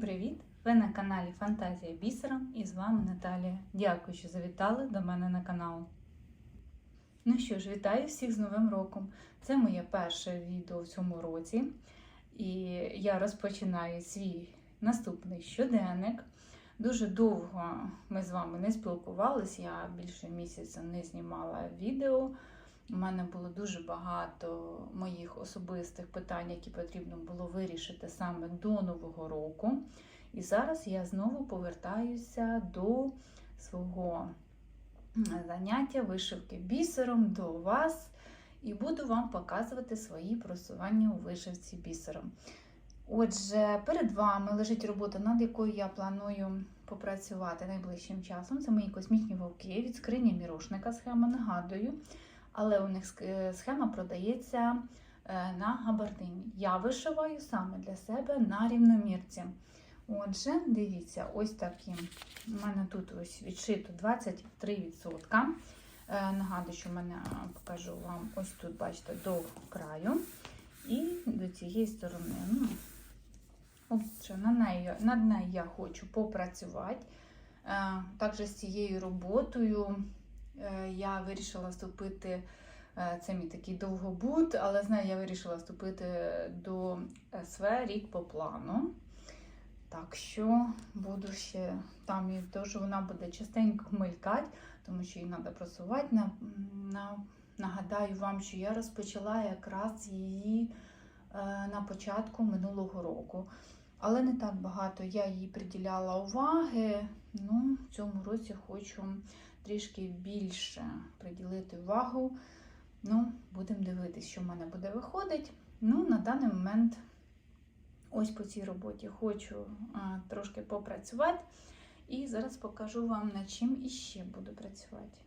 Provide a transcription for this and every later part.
привіт! Ви на каналі Фантазія Бісером і з вами Наталія. Дякую, що завітали до мене на канал. Ну що ж, вітаю всіх з Новим роком! Це моє перше відео в цьому році, і я розпочинаю свій наступний щоденник. Дуже довго ми з вами не спілкувалися, я більше місяця не знімала відео. У мене було дуже багато моїх особистих питань, які потрібно було вирішити саме до Нового року. І зараз я знову повертаюся до свого заняття вишивки бісером до вас і буду вам показувати свої просування у вишивці бісером. Отже, перед вами лежить робота, над якою я планую попрацювати найближчим часом. Це мої космічні вовки від скрині мірошника схема, нагадую. Але у них схема продається на габардині. Я вишиваю саме для себе на рівномірці. Отже, дивіться, ось такі. У мене тут ось відшито 23%. Нагадую, що в мене покажу вам ось тут, бачите, до краю. І до цієї сторони. Ну, Отже, над нею, над нею я хочу попрацювати. Також з цією роботою я вирішила вступити. Це мій такий довгобуд, але знаю, я вирішила вступити до СВ рік по плану. Так що буду ще там і теж вона буде частенько мелькати, тому що їй треба просувати. На, на, Нагадаю вам, що я розпочала якраз її е, на початку минулого року. Але не так багато я їй приділяла уваги. Ну, В цьому році хочу трішки більше приділити увагу. Ну, Будемо дивитися, що в мене буде виходить. Ну, На даний момент. Ось по цій роботі хочу а, трошки попрацювати. І зараз покажу вам, над чим іще буду працювати.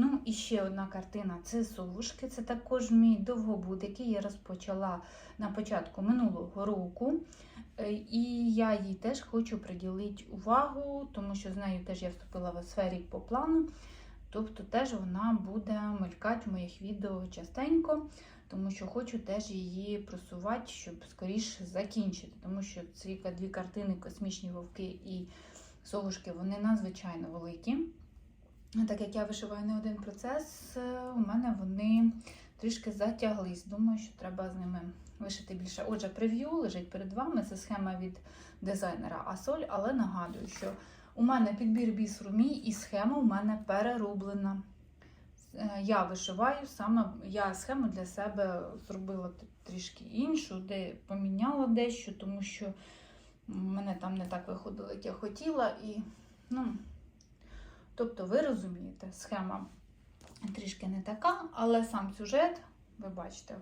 Ну, і ще одна картина це совушки. Це також мій довгобуд, який я розпочала на початку минулого року. Е, і я їй теж хочу приділити увагу, тому що з нею теж я вступила в сфері по плану. Тобто теж вона буде мелькати в моїх відео частенько тому що хочу теж її просувати, щоб скоріше закінчити. Тому що ці дві картини Космічні вовки і совушки, вони надзвичайно великі. Так як я вишиваю не один процес, у мене вони трішки затяглись. Думаю, що треба з ними вишити більше. Отже, прев'ю лежить перед вами. Це схема від дизайнера Асоль, але нагадую, що у мене підбір бісеру мій і схема у мене перерублена. Е, я вишиваю саме, я схему для себе зробила трішки іншу, де поміняла дещо, тому що мене там не так виходило, як я хотіла. І, ну, Тобто, ви розумієте, схема трішки не така, але сам сюжет, ви бачите,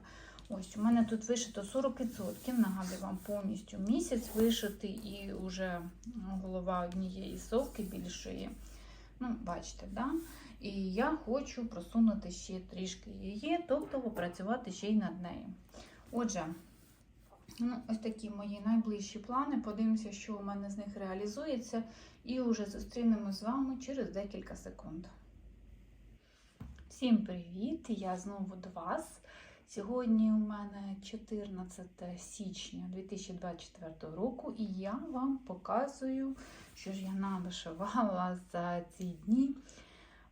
ось у мене тут вишито 40%, нагадую вам повністю місяць вишитий і вже голова однієї совки більшої. Ну, бачите, да? І я хочу просунути ще трішки її, тобто попрацювати ще й над нею. Отже, ну, ось такі мої найближчі плани. Подивимося, що у мене з них реалізується, і вже зустрінемо з вами через декілька секунд. Всім привіт! Я знову до вас. Сьогодні у мене 14 січня 2024 року, і я вам показую, що ж я навишивала за ці дні.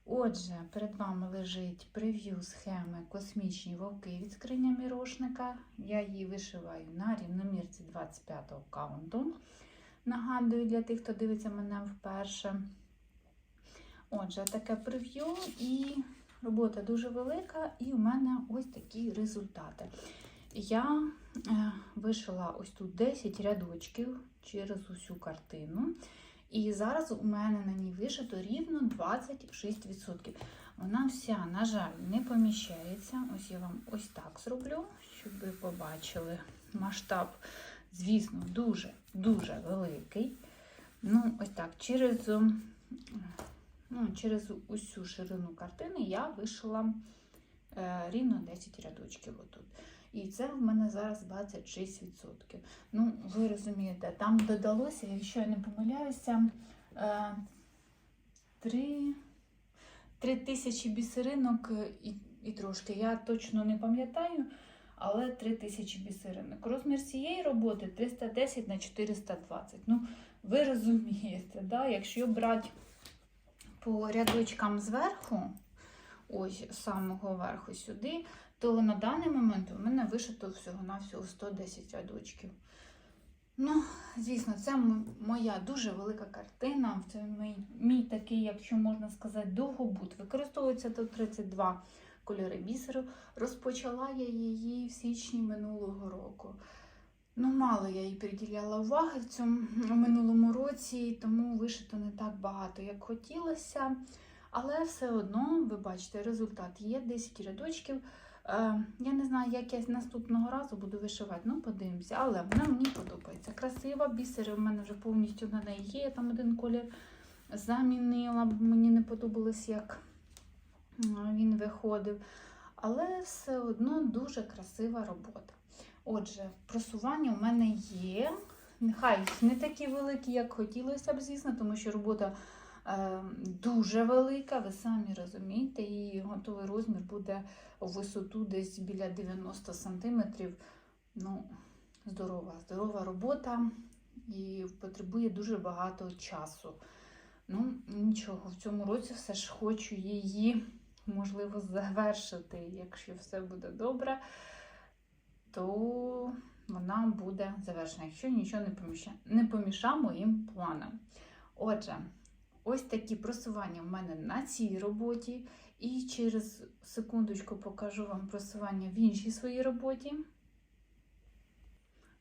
Отже, перед вами лежить прев'ю схеми Космічні вовки від скриня мірошника. Я її вишиваю на рівномірці 25-го каунту. Нагадую, для тих, хто дивиться мене вперше. Отже, таке прев'ю і робота дуже велика, і у мене ось такі результати. Я е, вишила ось тут 10 рядочків через усю картину. І зараз у мене на ній вишито рівно 26%. Вона вся, на жаль, не поміщається. Ось я вам ось так зроблю, щоб ви побачили масштаб, звісно, дуже-дуже великий. Ну, ось так, через ну, через усю ширину картини я вишила е, рівно 10 рядочків отут. І це в мене зараз 26%. Ну, ви розумієте, там додалося, якщо я не помиляюся, 3 3 тисячі бісеринок і, і трошки. Я точно не пам'ятаю, але 3000 бісеринок. Розмір цієї роботи 310 на 420. Ну, ви розумієте, да? якщо брати по рядочкам зверху, ось з самого верху сюди, то на даний момент у мене вишито всього-навсього 110 рядочків. Ну, звісно, це моя дуже велика картина. Це мій, мій такий, якщо можна сказати, довгобут. Використовується до 32 кольори бісеру. Розпочала я її в січні минулого року. Ну, мало я їй приділяла уваги в цьому в минулому році, тому вишито не так багато, як хотілося. Але все одно, ви бачите, результат є 10 рядочків. Е, я не знаю, як я наступного разу буду вишивати, ну подивимося, але вона мені подобається. Красива, бісери в мене вже повністю на неї є. Я там один колір замінила, бо мені не подобалось, як він виходив. Але все одно дуже красива робота. Отже, просування в мене є. Нехай не такі великі, як хотілося б, звісно, тому що робота дуже велика, ви самі розумієте, і готовий розмір буде у висоту десь біля 90 см. Ну, здорова, здорова робота і потребує дуже багато часу. Ну, нічого, в цьому році все ж хочу її, можливо, завершити. Якщо все буде добре, то вона буде завершена, якщо нічого не поміша, не поміша моїм планам. Отже, ось такі просування в мене на цій роботі. І через секундочку покажу вам просування в іншій своїй роботі.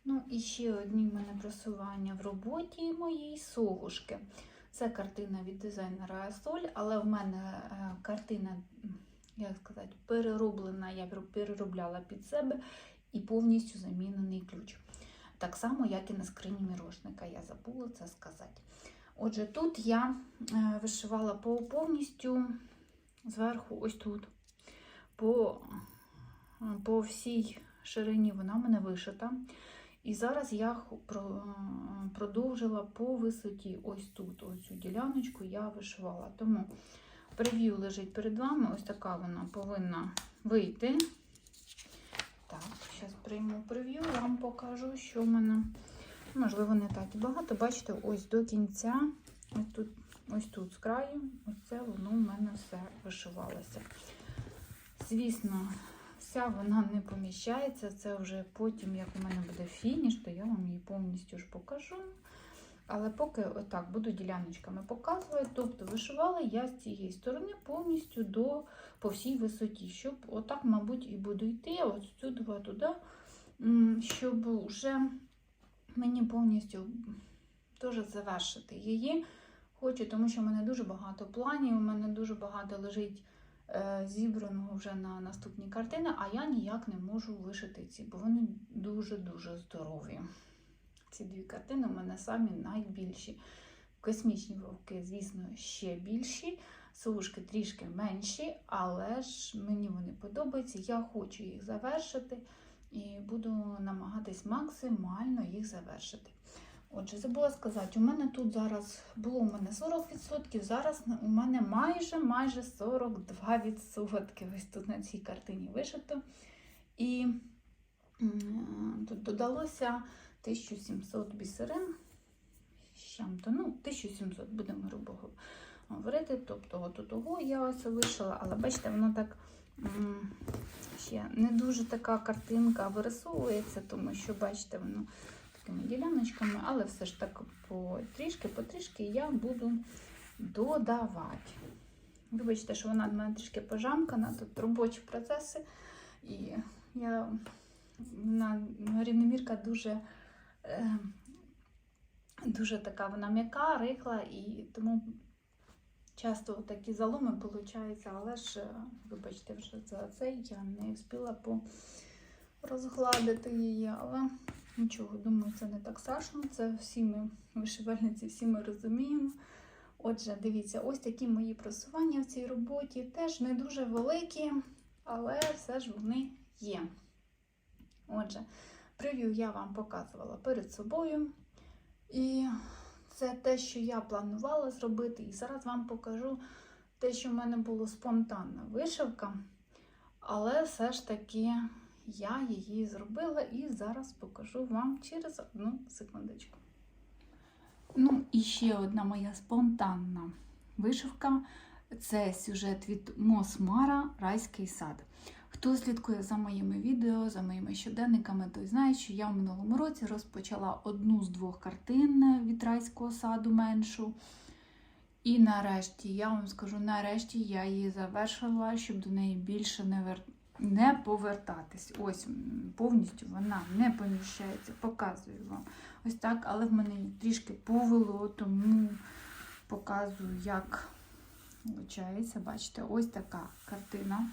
Ну, і ще одні в мене просування в роботі моєї совушки. Це картина від дизайнера Асоль, але в мене е, картина, як сказати, перероблена, я переробляла під себе і повністю замінений ключ. Так само, як і на скрині мірошника, я забула це сказати. Отже, тут я е, вишивала по повністю зверху, ось тут, по, по всій ширині вона в мене вишита. І зараз я продовжила по висоті ось тут, ось цю діляночку я вишивала. Тому прев'ю лежить перед вами, ось така вона повинна вийти. Так, зараз прийму прев'ю, вам покажу, що в мене, можливо, не так і багато. Бачите, ось до кінця, ось тут, ось тут з краю, ось це воно в мене все вишивалося. Звісно, вся вона не поміщається. Це вже потім, як у мене буде фініш, то я вам її повністю ж покажу. Але поки отак буду діляночками показувати. Тобто вишивала я з цієї сторони повністю до, по всій висоті, щоб отак, мабуть, і буду йти, от сюди, туди, щоб вже мені повністю теж завершити її. Хочу, тому що в мене дуже багато планів, у мене дуже багато лежить е, зібраного вже на наступні картини, а я ніяк не можу вишити ці, бо вони дуже-дуже здорові. Ці дві картини у мене самі найбільші. Космічні вовки, звісно, ще більші, совушки трішки менші, але ж мені вони подобаються. Я хочу їх завершити і буду намагатись максимально їх завершити. Отже, забула сказати, у мене тут зараз було у мене 40%, зараз у мене майже майже 42%. Ось тут на цій картині вишито. І тут додалося 1700 бісерин. з чим-то, ну, 1700, будемо грубо говорити. Тобто, от того я ось вишила, але бачите, воно так ще не дуже така картинка вирисовується, тому що, бачите, воно такими діляночками, але все ж так потрішки, потрішки я буду додавати. Вибачте, що вона в мене трішки пожамкана, тут робочі процеси. І я вона рівномірка дуже, е, дуже така вона м'яка, рихла, і тому часто такі заломи виходять, але ж, е, вибачте, вже за це я не встигла розгладити її, але нічого, думаю, це не так страшно. Це всі ми вишивальниці, всі ми розуміємо. Отже, дивіться, ось такі мої просування в цій роботі. Теж не дуже великі, але все ж вони є. Отже, прев'ю я вам показувала перед собою. І це те, що я планувала зробити. І зараз вам покажу те, що в мене було спонтанна вишивка. Але все ж таки я її зробила і зараз покажу вам через одну секундочку. Ну, і ще одна моя спонтанна вишивка це сюжет від Мосмара Райський сад. Хто слідкує за моїми відео, за моїми щоденниками, той знає, що я в минулому році розпочала одну з двох картин від райського саду меншу. І нарешті, я вам скажу, нарешті я її завершила, щоб до неї більше не, вер... не повертатись. Ось повністю вона не поміщається, показую вам. Ось так, але в мене її трішки повело, тому показую, як виходить. Бачите, ось така картина.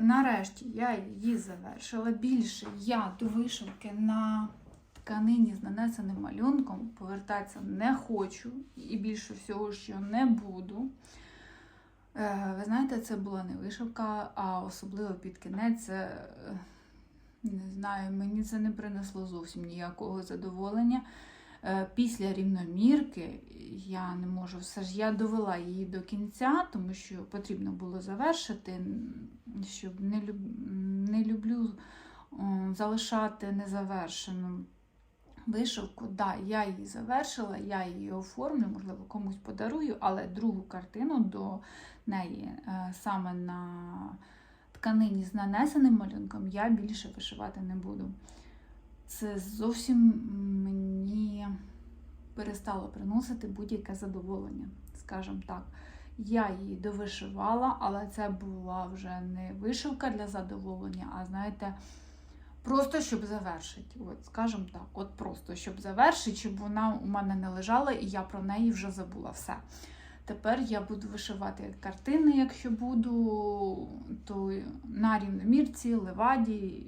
Нарешті я її завершила. Більше я до вишивки на тканині з нанесеним малюнком повертатися не хочу і більше всього, що не буду. Е, Ви знаєте, це була не вишивка, а особливо під кінець, е, не знаю, мені це не принесло зовсім ніякого задоволення. Е, Після рівномірки я не можу, все ж я довела її до кінця, тому що потрібно було завершити, щоб не, люб, не люблю залишати незавершену вишивку. Да, я її завершила, я її оформлю, можливо, комусь подарую, але другу картину до неї е, саме на тканині з нанесеним малюнком я більше вишивати не буду. Це зовсім мені перестало приносити будь-яке задоволення, скажімо так. Я її довишивала, але це була вже не вишивка для задоволення, а знаєте, просто щоб завершити. От, скажімо так, от просто щоб завершити, щоб вона у мене не лежала і я про неї вже забула все. Тепер я буду вишивати картини, якщо буду, то на рівномірці, леваді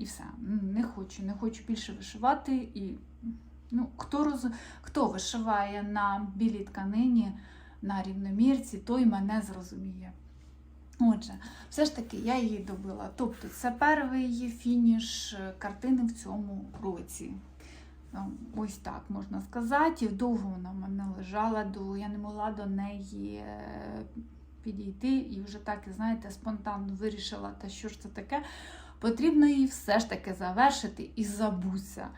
і все. Не хочу, не хочу більше вишивати. І, ну, хто, роз... хто вишиває на білій тканині, на рівномірці, той мене зрозуміє. Отже, все ж таки я її добила. Тобто це перший фініш е, картини в цьому році. Ну, Ось так можна сказати. Довго вона в мене лежала, я не могла до неї е, підійти і вже так, знаєте, спонтанно вирішила, та що ж це таке. Потрібно її все ж таки завершити і забутися.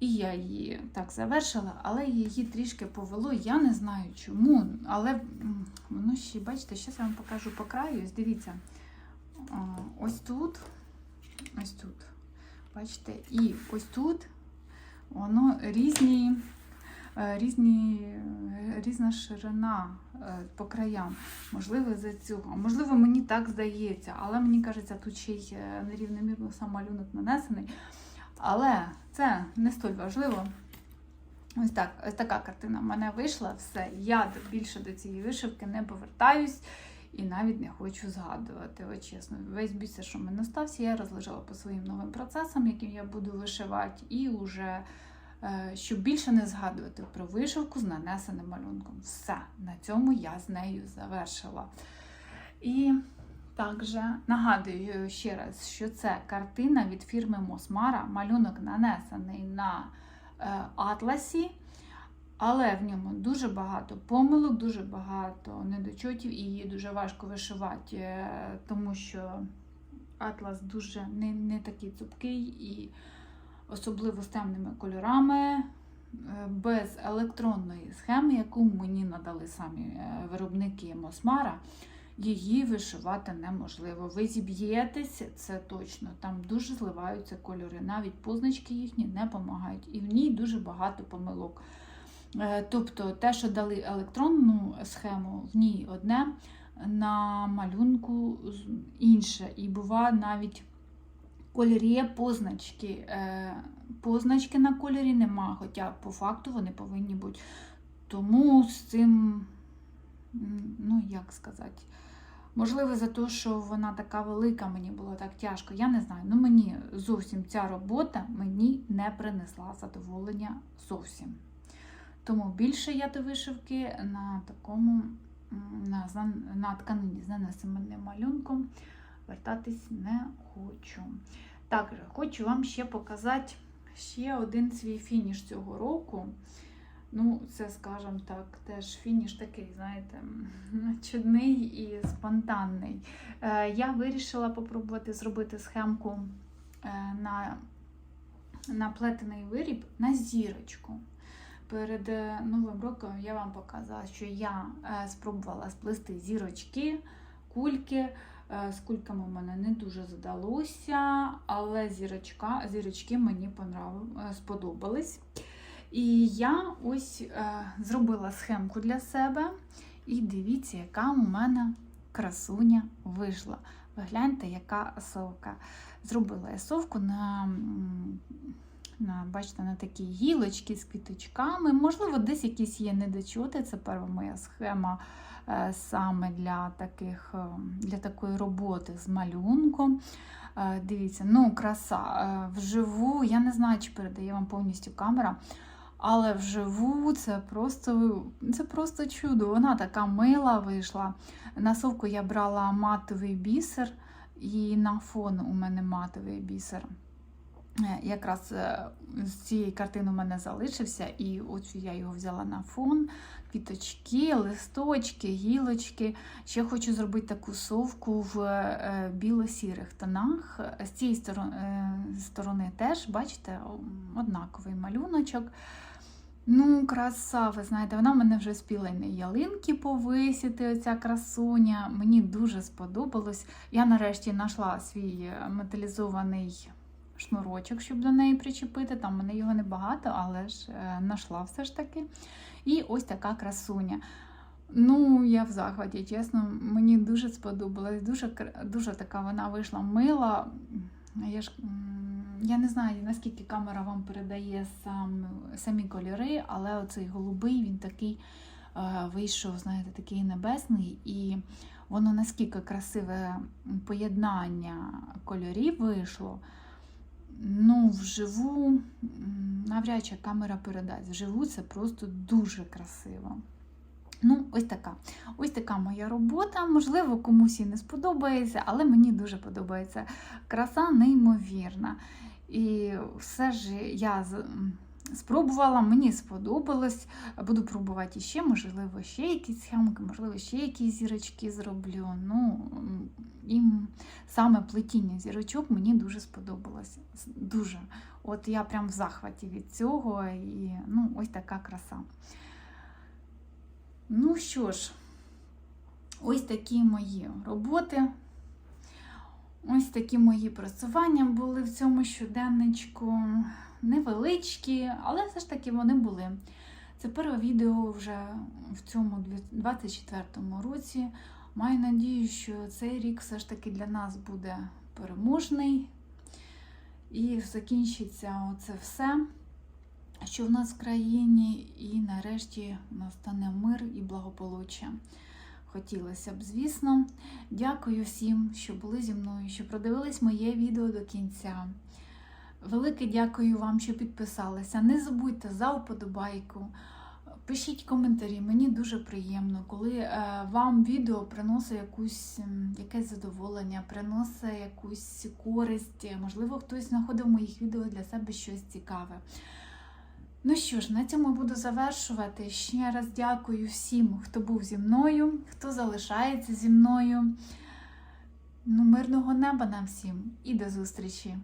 І я її так завершила, але її трішки повело. Я не знаю чому. Але воно ще, бачите, зараз я вам покажу по краю. Ось дивіться, ось тут, ось тут. Бачите, і ось тут воно різні, різні, е, різна ширина е, по краям. Можливо, за цього. Можливо, мені так здається, але мені кажеться, тут ще й е, нерівномірно сам малюнок нанесений. Але це не столь важливо. Ось так, ось така картина в мене вийшла. Все, я більше до цієї вишивки не повертаюсь і навіть не хочу згадувати. От чесно, весь бісер, що в мене стався, я розлежала по своїм новим процесам, яким я буду вишивати, і вже е, щоб більше не згадувати про вишивку з нанесеним малюнком. Все, на цьому я з нею завершила. І також нагадую ще раз, що це картина від фірми Мосмара. Малюнок нанесений на е, атласі, але в ньому дуже багато помилок, дуже багато недочотів, і її дуже важко вишивати, е, тому що атлас дуже не, не такий цупкий і особливо з темними кольорами. е, Без електронної схеми, яку мені надали самі е, виробники Мосмара, її вишивати неможливо. Ви зіб'єтесь, це точно. Там дуже зливаються кольори. Навіть позначки їхні не допомагають. І в ній дуже багато помилок. Е, Тобто те, що дали електронну схему, в ній одне, на малюнку інше. І буває навіть колір є позначки. е, Позначки на кольорі нема, хоча по факту вони повинні бути. Тому з цим, ну як сказати, можливо, за те, що вона така велика, мені було так тяжко. Я не знаю. Ну мені зовсім ця робота мені не принесла задоволення зовсім. Тому більше я до вишивки на такому на, на тканині з нанесеним малюнком вертатись не хочу. Також хочу вам ще показати ще один свій фініш цього року. Ну, це, скажімо так, теж фініш такий, знаєте, чудний і спонтанний. Е, Я вирішила попробувати зробити схемку е, на, на плетений виріб на зірочку. Перед е, Новим роком я вам показала, що я спробувала сплести зірочки, кульки. Е, З кульками в мене не дуже здалося, але зірочка, зірочки мені е, сподобались. І я ось е, зробила схемку для себе. І дивіться, яка у мене красуня вийшла. Ви гляньте, яка совка. Зробила я совку на, на, бачите, на такі гілочки з квіточками. Можливо, десь якісь є недочоти. Це перша моя схема саме для, таких, е, для такої роботи з малюнком. Е, Дивіться, ну, краса. Е, Вживу, я не знаю, чи передає вам повністю камера. Але вживу це просто, це просто чудо. Вона така мила вийшла. На совку я брала матовий бісер, і на фон у мене матовий бісер. Е, Якраз е, з цієї картини у мене залишився, і от я його взяла на фон. Квіточки, листочки, гілочки. Ще хочу зробити таку совку в е, біло-сірих тонах. З цієї сторони, теж, бачите, однаковий малюночок. Ну, краса, ви знаєте, вона в мене вже спіла на ялинки повисіти, оця красуня. Мені дуже сподобалось. Я нарешті знайшла свій металізований шнурочок, щоб до неї причепити. Там мене його небагато, але ж е, знайшла все ж таки. І ось така красуня. Ну, я в захваті, чесно, мені дуже сподобалось. Дуже, дуже така вона вийшла мила. Я ж я не знаю, наскільки камера вам передає сам, самі кольори, але оцей голубий він такий е, вийшов, знаєте, такий небесний, і воно наскільки красиве поєднання кольорів вийшло. Ну, вживу навряд чи камера передасть. Вживу це просто дуже красиво. Ну, ось така. Ось така моя робота. Можливо, комусь і не сподобається, але мені дуже подобається. Краса неймовірна. І все ж я спробувала, мені сподобалось. Буду пробувати ще, можливо, ще якісь схемки, можливо, ще якісь зірочки зроблю. Ну, і саме плетіння зірочок мені дуже сподобалось. Дуже. От я прям в захваті від цього. І ну, ось така краса. Ну що ж, ось такі мої роботи. Ось такі мої просування були в цьому щоденничку. Невеличкі, але все ж таки вони були. Це перше відео вже в цьому 24-му році. Маю надію, що цей рік все ж таки для нас буде переможний. І закінчиться оце все, що в нас в країні, і нарешті настане мир і благополуччя. Хотілося б, звісно. Дякую всім, що були зі мною, що продивились моє відео до кінця. Велике дякую вам, що підписалися. Не забудьте за вподобайку. Пишіть коментарі, мені дуже приємно, коли е, вам відео приносить якусь, якесь задоволення, приносить якусь користь. Можливо, хтось знаходив моїх відео для себе щось цікаве. Ну що ж, на цьому буду завершувати. Ще раз дякую всім, хто був зі мною, хто залишається зі мною. Ну, мирного неба нам всім і до зустрічі!